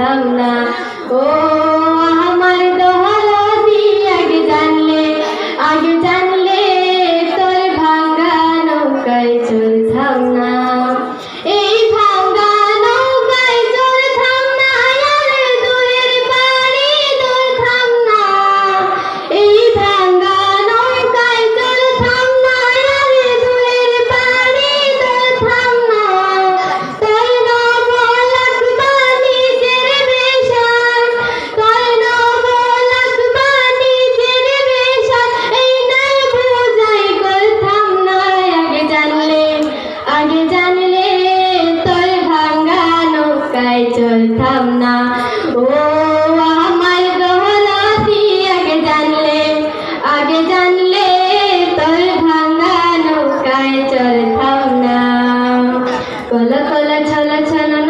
থামনা ও कल कल छल छल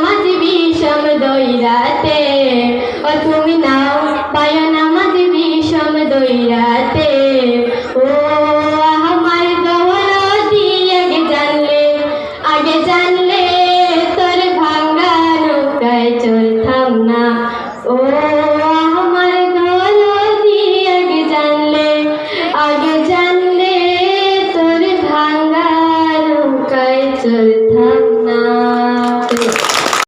না। ও আমার গলতি আগে জানলে আগে জানলে তোর ভাঙা নৌকায় চলতে